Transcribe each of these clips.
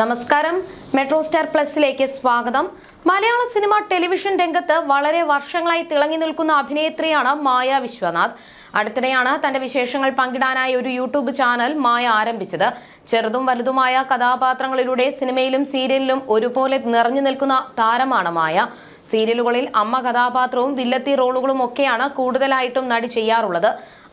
നമസ്കാരം. Metro star പ്ലസിലേക്ക് സ്വാഗതം. മലയാള cinema television രംഗത്ത് വളരെ വർഷങ്ങളായി തിളങ്ങി നിൽക്കുന്ന അഭിനേത്രിയാണ് മായ വിശ്വനാഥ്. അടുത്തിടെയാണ് തന്റെ വിശേഷങ്ങൾ പങ്കിടാനായി ഒരു യൂട്യൂബ് ചാനൽ മായ ആരംഭിച്ചത്. ചെറുതും വലുതുമായ കഥാപാത്രങ്ങളിലൂടെ സിനിമയിലും സീരിയലിലും ഒരുപോലെ നിറഞ്ഞു നിൽക്കുന്ന താരമാണ് മായ. സീരിയലുകളിൽ അമ്മ കഥാപാത്രവും വില്ലത്തി റോളുകളും ഒക്കെയാണ് കൂടുതലായിട്ടും നടി ചെയ്യാറുള്ളത്.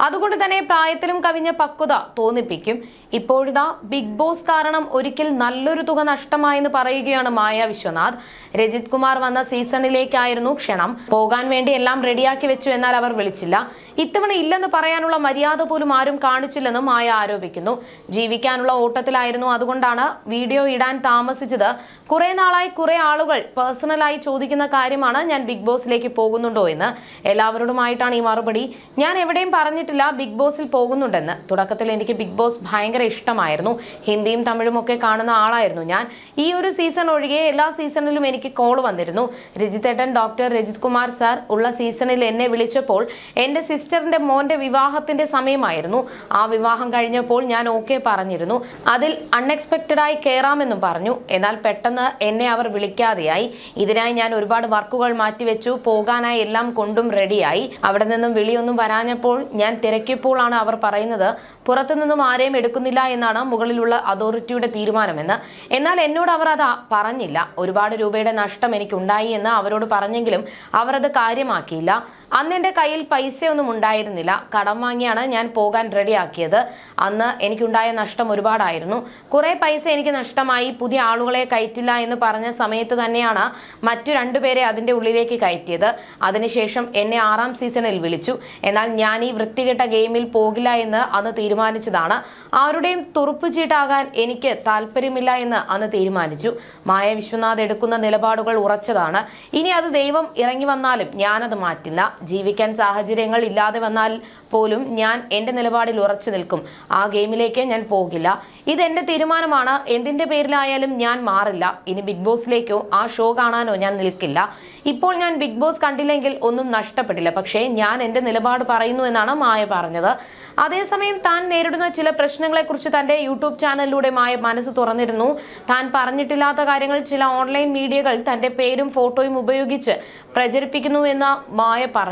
അതുകൊണ്ട് തന്നെ പ്രായത്തിലും കവിഞ്ഞ പക്വത തോന്നിപ്പിക്കും. ഇപ്പോഴിതാ ബിഗ് ബോസ് കാരണം ഒരിക്കൽ നല്ലൊരു തുക നഷ്ടമായെന്ന് പറയുകയാണ് മായ വിശ്വനാഥ്. രജിത് കുമാർ വന്ന സീസണിലേക്കായിരുന്നു ക്ഷണം. പോകാൻ വേണ്ടി എല്ലാം റെഡിയാക്കി വെച്ചു എന്നാൽ അവർ വിളിച്ചില്ല. ഇത്തവണ ഇല്ലെന്ന് പറയാനുള്ള മര്യാദ പോലും ആരും കാണിച്ചില്ലെന്നും മായ ആരോപിക്കുന്നു. ജീവിക്കാനുള്ള ഓട്ടത്തിലായിരുന്നു അതുകൊണ്ടാണ് വീഡിയോ ഇടാൻ താമസിച്ചത്. കുറെ നാളായി കുറെ ആളുകൾ പേഴ്സണലായി ചോദിക്കുന്ന കാര്യമാണ് ഞാൻ ബിഗ് ബോസിലേക്ക് പോകുന്നുണ്ടോ എന്ന്. എല്ലാവരോടുമായിട്ടാണ് ഈ മറുപടി. ഞാൻ എവിടെയും പറഞ്ഞിട്ടില്ല ബിഗ് ബോസിൽ പോകുന്നുണ്ടെന്ന്. തുടക്കത്തിൽ എനിക്ക് ബിഗ് ബോസ് ഭയങ്കര ഇഷ്ടമായിരുന്നു. ഹിന്ദിയും തമിഴും ഒക്കെ കാണുന്ന ആളായിരുന്നു ഞാൻ. ഈ ഒരു സീസൺ ഒഴികെ എല്ലാ സീസണിലും എനിക്ക് കോൾ വന്നിരുന്നു. രജിത്തേട്ടൻ ഡോക്ടർ രജിത് കുമാർ സാർ ഉള്ള സീസണിൽ എന്നെ വിളിച്ചപ്പോൾ എന്റെ സിസ്റ്ററിന്റെ മോന്റെ വിവാഹത്തിന്റെ സമയമായിരുന്നു. ആ വിവാഹം കഴിഞ്ഞപ്പോൾ ഞാൻ ഓക്കെ പറഞ്ഞിരുന്നു. അതിൽ അൺഎക്സ്പെക്റ്റഡ് ആയി കയറാമെന്നും പറഞ്ഞു. എന്നാൽ പെട്ടെന്ന് എന്നെ അവർ വിളിക്കാതെയായി. ഇതിനായി ഞാൻ ഒരുപാട് വർക്കുകൾ മാറ്റിവെച്ചു. പോകാനായി എല്ലാം കൊണ്ടും റെഡിയായി അവിടെ നിന്നും വിളിയൊന്നും വരാഞ്ഞപ്പോൾ ഞാൻ തിരക്കിയപ്പോഴാണ് അവർ പറയുന്നത് പുറത്തുനിന്നും ആരെയും എടുക്കുന്നില്ല എന്നാണ് മുകളിലുള്ള അതോറിറ്റിയുടെ തീരുമാനമെന്ന്. എന്നാൽ എന്നോട് അവർ അത് പറഞ്ഞില്ല. ഒരുപാട് രൂപയുടെ നഷ്ടം എനിക്കുണ്ടായി എന്ന് അവരോട് പറഞ്ഞെങ്കിലും അവർ അത് കാര്യമാക്കിയില്ല. അന്ന് എന്റെ കയ്യിൽ പൈസയൊന്നും ഉണ്ടായിരുന്നില്ല. കടം വാങ്ങിയാണ് ഞാൻ പോകാൻ റെഡിയാക്കിയത്. അന്ന് എനിക്കുണ്ടായ നഷ്ടം ഒരുപാടായിരുന്നു. കുറേ പൈസ എനിക്ക് നഷ്ടമായി. പുതിയ ആളുകളെ കയറ്റില്ല എന്ന് പറഞ്ഞ സമയത്ത് തന്നെയാണ് മറ്റു രണ്ടുപേരെ അതിന്റെ ഉള്ളിലേക്ക് കയറ്റിയത്. അതിനുശേഷം എന്നെ ആറാം സീസണിൽ വിളിച്ചു. എന്നാൽ ഞാൻ ഈ വൃത്തികെട്ട ഗെയിമിൽ പോകില്ല എന്ന് അന്ന് തീരുമാനിച്ചതാണ്. ആരുടെയും തുറുപ്പ് ചീട്ടാകാൻ എനിക്ക് താല്പര്യമില്ല എന്ന് അന്ന് തീരുമാനിച്ചു. മായ വിശ്വനാഥ് എടുക്കുന്ന നിലപാടുകൾ ഉറച്ചതാണ്. ഇനി അത് ദൈവം ഇറങ്ങി വന്നാലും ഞാനത് മാറ്റില്ല. ജീവിക്കാൻ സാഹചര്യങ്ങൾ ഇല്ലാതെ വന്നാൽ പോലും ഞാൻ എന്റെ നിലപാടിൽ ഉറച്ചു നിൽക്കും. ആ ഗെയിമിലേക്ക് ഞാൻ പോകില്ല. ഇത് എന്റെ തീരുമാനമാണ്. എന്തിന്റെ പേരിലായാലും ഞാൻ മാറില്ല. ഇനി ബിഗ് ബോസിലേക്കോ ആ ഷോ കാണാനോ ഞാൻ നിൽക്കില്ല. ഇപ്പോൾ ഞാൻ ബിഗ് ബോസ് കണ്ടില്ലെങ്കിൽ ഒന്നും നഷ്ടപ്പെട്ടില്ല പക്ഷേ ഞാൻ എന്റെ നിലപാട് പറയുന്നു എന്നാണ് മായ പറഞ്ഞത്. അതേസമയം താൻ നേരിടുന്ന ചില പ്രശ്നങ്ങളെക്കുറിച്ച് തന്റെ യൂട്യൂബ് ചാനലിലൂടെ മായ മനസ്സ് തുറന്നിരുന്നു. താൻ പറഞ്ഞിട്ടില്ലാത്ത കാര്യങ്ങൾ ചില ഓൺലൈൻ മീഡിയകൾ തന്റെ പേരും ഫോട്ടോയും ഉപയോഗിച്ച് പ്രചരിപ്പിക്കുന്നു എന്ന് മായ പറഞ്ഞു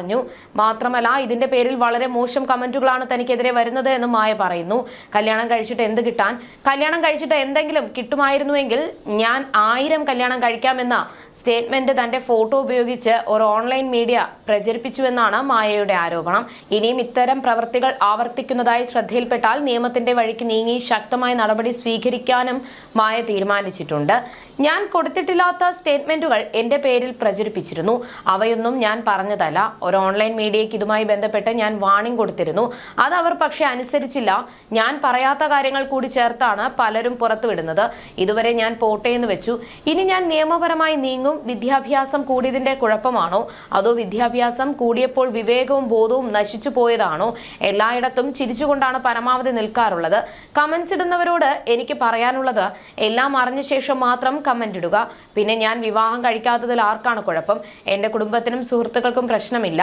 മാത്രമല്ല ഇതിന്റെ പേരിൽ വളരെ മോശം കമന്റുകളാണ് തനിക്കെതിരെ വരുന്നത് എന്നും മായ പറയുന്നു. കല്യാണം കഴിച്ചിട്ട് എന്ത് കിട്ടാൻ? കല്യാണം കഴിച്ചിട്ട് എന്തെങ്കിലും കിട്ടുമായിരുന്നുവെങ്കിൽ ഞാൻ ആയിരം കല്യാണം കഴിക്കാമെന്ന സ്റ്റേറ്റ്മെന്റ് തന്റെ ഫോട്ടോ ഉപയോഗിച്ച് ഒരു ഓൺലൈൻ മീഡിയ പ്രചരിപ്പിച്ചുവെന്നാണ് മായയുടെ ആരോപണം. ഇനിയും ഇത്തരം പ്രവൃത്തികൾ ആവർത്തിക്കുന്നതായി ശ്രദ്ധയിൽപ്പെട്ടാൽ നിയമത്തിന്റെ വഴിക്ക് നീങ്ങി ശക്തമായ നടപടി സ്വീകരിക്കാനും മായ തീരുമാനിച്ചിട്ടുണ്ട്. ഞാൻ കൊടുത്തിട്ടില്ലാത്ത സ്റ്റേറ്റ്മെന്റുകൾ എന്റെ പേരിൽ പ്രചരിപ്പിച്ചിരുന്നു. അവയൊന്നും ഞാൻ പറഞ്ഞതല്ല. ഒരു ഓൺലൈൻ മീഡിയയ്ക്ക് ഇതുമായി ബന്ധപ്പെട്ട് ഞാൻ വാണിംഗ് കൊടുത്തിരുന്നു. അത് അവർ പക്ഷെ അനുസരിച്ചില്ല. ഞാൻ പറയാത്ത കാര്യങ്ങൾ കൂടി ചേർത്താണ് പലരും പുറത്തുവിടുന്നത്. ഇതുവരെ ഞാൻ പോട്ടെ എന്ന് വെച്ചു. ഇനി ഞാൻ നിയമപരമായി നീങ്ങും വിദ്യാഭ്യാസം കൂടിയതിന്റെ കുഴപ്പമാണോ? അതോ വിദ്യാഭ്യാസം കൂടിയപ്പോൾ വിവേകവും ബോധവും നശിച്ചു പോയതാണോ? എല്ലായിടത്തും ചിരിച്ചുകൊണ്ടാണ് പരമാവധി നിൽക്കാറുള്ളത്. കമന്റ്സ് ഇടുന്നവരോട് എനിക്ക് പറയാനുള്ളത് എല്ലാം അറിഞ്ഞ ശേഷം മാത്രം കമന്റ് ഇടുക. പിന്നെ ഞാൻ വിവാഹം കഴിക്കാത്തതിൽ ആർക്കാണ് കുഴപ്പം? എന്റെ കുടുംബത്തിനും സുഹൃത്തുക്കൾക്കും പ്രശ്നമില്ല.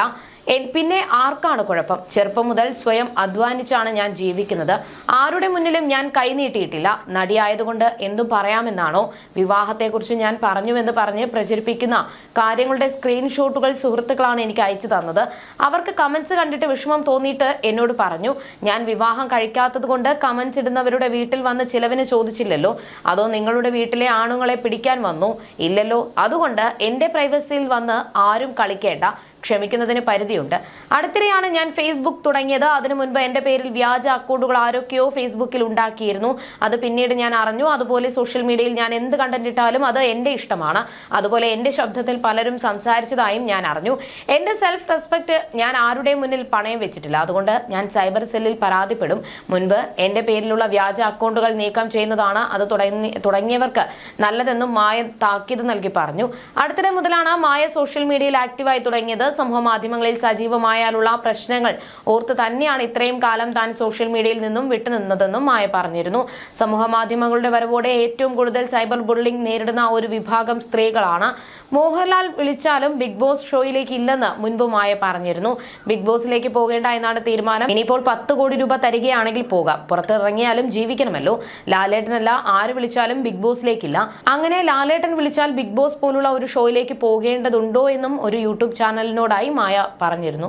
പിന്നെ ആർക്കാണ് കുഴപ്പം? ചെറുപ്പം മുതൽ സ്വയം അധ്വാനിച്ചാണ് ഞാൻ ജീവിക്കുന്നത്. ആരുടെ മുന്നിലും ഞാൻ കൈനീട്ടിയിട്ടില്ല നടിയായതുകൊണ്ട് എന്തും പറയാമെന്നാണോ? വിവാഹത്തെക്കുറിച്ച് ഞാൻ പറഞ്ഞുവെന്ന് പറഞ്ഞ് പ്രചരിപ്പിക്കുന്ന കാര്യങ്ങളുടെ സ്ക്രീൻഷോട്ടുകൾ സുഹൃത്തുക്കളാണ് എനിക്ക് അയച്ചു തന്നത്. അവർക്ക് കമന്റ്സ് കണ്ടിട്ട് വിഷമം തോന്നിയിട്ട് എന്നോട് പറഞ്ഞു ഞാൻ വിവാഹം കഴിക്കാത്തത് കൊണ്ട് കമന്റ്സ് ഇടുന്നവരുടെ വീട്ടിൽ വന്ന് ചിലവിന് ചോദിച്ചില്ലല്ലോ. അതോ നിങ്ങളുടെ വീട്ടിലെ ആണുങ്ങളെ പിടിക്കാൻ വന്നു? ഇല്ലല്ലോ. അതുകൊണ്ട് എന്റെ പ്രൈവസിയിൽ വന്ന് ആരും കളിക്കേണ്ട. ക്ഷമിക്കുന്നതിന് പരിധിയുണ്ട്. അടുത്തിടെയാണ് ഞാൻ ഫേസ്ബുക്ക് തുടങ്ങിയത്. അതിനു മുൻപ് എന്റെ പേരിൽ വ്യാജ അക്കൗണ്ടുകൾ ആരൊക്കെയോ ഫേസ്ബുക്കിൽ ഉണ്ടാക്കിയിരുന്നു. അത് പിന്നീട് ഞാൻ അറിഞ്ഞു. അതുപോലെ സോഷ്യൽ മീഡിയയിൽ ഞാൻ എന്ത് കണ്ടന്റ് ഇട്ടാലും അത് എന്റെ ഇഷ്ടമാണ്. അതുപോലെ എന്റെ ശബ്ദത്തിൽ പലരും സംസാരിച്ചതായും ഞാൻ അറിഞ്ഞു. എന്റെ സെൽഫ് റെസ്പെക്ട് ഞാൻ ആരുടെയും മുന്നിൽ പണയം വെച്ചിട്ടില്ല. അതുകൊണ്ട് ഞാൻ സൈബർ സെല്ലിൽ പരാതിപ്പെടും. മുൻപ് എന്റെ പേരിലുള്ള വ്യാജ അക്കൗണ്ടുകൾ നീക്കം ചെയ്യുന്നതാണ് അത് തുടങ്ങി തുടങ്ങിയവർക്ക് നല്ലതെന്നും മായ താക്കീത് നൽകി പറഞ്ഞു. അടുത്തിടെ മുതലാണ് മായ സോഷ്യൽ മീഡിയയിൽ ആക്റ്റീവായി തുടങ്ങിയത്. സമൂഹ മാധ്യമങ്ങളിൽ സജീവമായാലുള്ള പ്രശ്നങ്ങൾ ഓർത്ത് തന്നെയാണ് ഇത്രയും കാലം താൻ സോഷ്യൽ മീഡിയയിൽ നിന്നും വിട്ടുനിന്നതെന്നും മായ പറഞ്ഞിരുന്നു. സമൂഹ മാധ്യമങ്ങളുടെ വരവോടെ ഏറ്റവും കൂടുതൽ സൈബർ ബുള്ളിംഗ് നേരിടുന്ന ഒരു വിഭാഗം സ്ത്രീകളാണ്. മോഹൻലാൽ വിളിച്ചാലും ബിഗ് ബോസ് ഷോയിലേക്ക് ഇല്ലെന്ന് മുൻപ് മായ പറഞ്ഞിരുന്നു. ബിഗ് ബോസിലേക്ക് പോകേണ്ട എന്നാണ് തീരുമാനം. ഇനിയിപ്പോൾ പത്ത് കോടി രൂപ തരികയാണെങ്കിൽ പോകാം. പുറത്തിറങ്ങിയാലും ജീവിക്കണമല്ലോ. ലാലേട്ടനല്ല ആര് വിളിച്ചാലും ബിഗ് ബോസിലേക്കില്ല. അങ്ങനെ ലാലേട്ടൻ വിളിച്ചാൽ ബിഗ് ബോസ് പോലുള്ള ഒരു ഷോയിലേക്ക് പോകേണ്ടതുണ്ടോ എന്നും ഒരു യൂട്യൂബ് ചാനലിനോടായി മായ പറഞ്ഞിരുന്നു